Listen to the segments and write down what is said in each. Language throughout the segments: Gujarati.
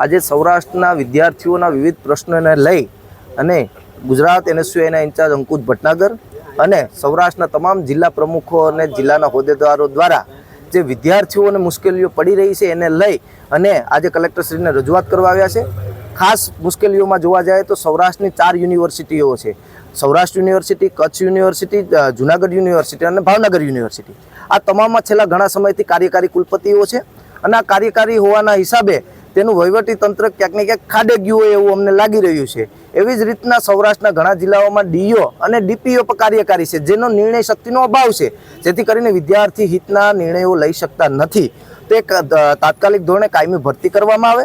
આજે સૌરાષ્ટ્રના વિદ્યાર્થીઓના વિવિધ પ્રશ્નોને લઈ અને ગુજરાત એનએસયુઆઈના ઇન્ચાર્જ અંકુશ ભટનાગર અને સૌરાષ્ટ્રના તમામ જિલ્લા પ્રમુખો અને જિલ્લાના હોદ્દેદારો દ્વારા જે વિદ્યાર્થીઓને મુશ્કેલીઓ પડી રહી છે એને લઈ અને આજે કલેક્ટરશ્રીને રજૂઆત કરવા આવ્યા છે. ખાસ મુશ્કેલીઓમાં જોવા જાય તો સૌરાષ્ટ્રની ચાર યુનિવર્સિટીઓ છે. Saurashtra university, Kutch university Junagadh university અને ભાવનગર યુનિવર્સિટી. આ તમામમાં છેલ્લા ઘણા સમયથી કાર્યકારી કુલપતિઓ છે અને આ કાર્યકારી હોવાના હિસાબે તેનું વહીવટી તંત્ર ક્યાંક ક્યાંક ખાડે ગયું હોય એવું અમને લાગી રહ્યું છે. એવી જ રીતના સૌરાષ્ટ્રના ઘણા જિલ્લાઓમાં ડીઓ અને ડીપીઓ પર કાર્યકારી છે, જેનો નિર્ણય શક્તિનો અભાવ છે. જેથી કરીને વિદ્યાર્થી હિતના નિર્ણયો લઈ શકતા નથી. તે તાત્કાલિક ધોરણે કાયમી ભરતી કરવામાં આવે.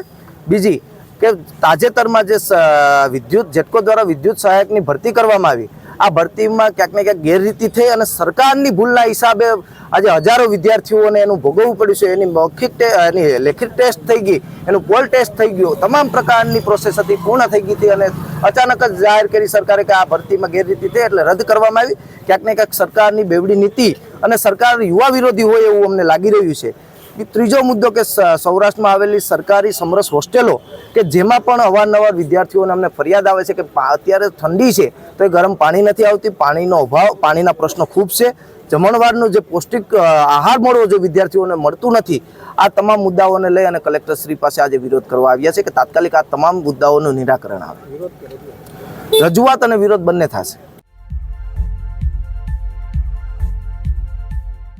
બીજી, કે તાજેતરમાં જે વિદ્યુત જેટકો દ્વારા વિદ્યુત સહાયકની ભરતી કરવામાં આવી. આ ભરતીમાં ક્યાંક ને ક્યાંક ગેરરીતિ થઈ અને સરકારની ભૂલના હિસાબે આજે હજારો વિદ્યાર્થીઓને એનું ભોગવવું પડ્યું છે. એની મૌખિક એની લેખિત ટેસ્ટ થઈ ગઈ, એનું પોલ ટેસ્ટ થઈ ગયો, તમામ પ્રકારની પ્રોસેસ હતી, પૂર્ણ થઈ ગઈ હતી અને અચાનક જ જાહેર કરી સરકારે કે આ ભરતીમાં ગેરરીતિ થઈ એટલે રદ કરવામાં આવી. ક્યાંક ને ક્યાંક સરકારની બેવડી નીતિ અને સરકાર યુવા વિરોધી હોય એવું અમને લાગી રહ્યું છે. ત્રીજો મુદ્દો કે સૌરાષ્ટ્રમાં આવેલી સરકારી સમરસ હોસ્ટેલો કે જેમાં પણ અવારનવાર વિદ્યાર્થીઓને અમને ફરિયાદ આવે છે કે અત્યારે ઠંડી છે, તો એ ગરમ પાણી નથી આવતી, પાણીનો અભાવ, પાણીના પ્રશ્નો ખૂબ છે. જમણવારનું જે પૌષ્ટિક આહાર મળવો જો વિદ્યાર્થીઓને મળતું નથી, આ તમામ મુદ્દાઓને લઈ અને કલેક્ટરશ્રી પાસે આજે વિરોધ કરવા આવ્યા છે કે તાત્કાલિક આ તમામ મુદ્દાઓનું નિરાકરણ આવે. રજૂઆત અને વિરોધ બંને થશે.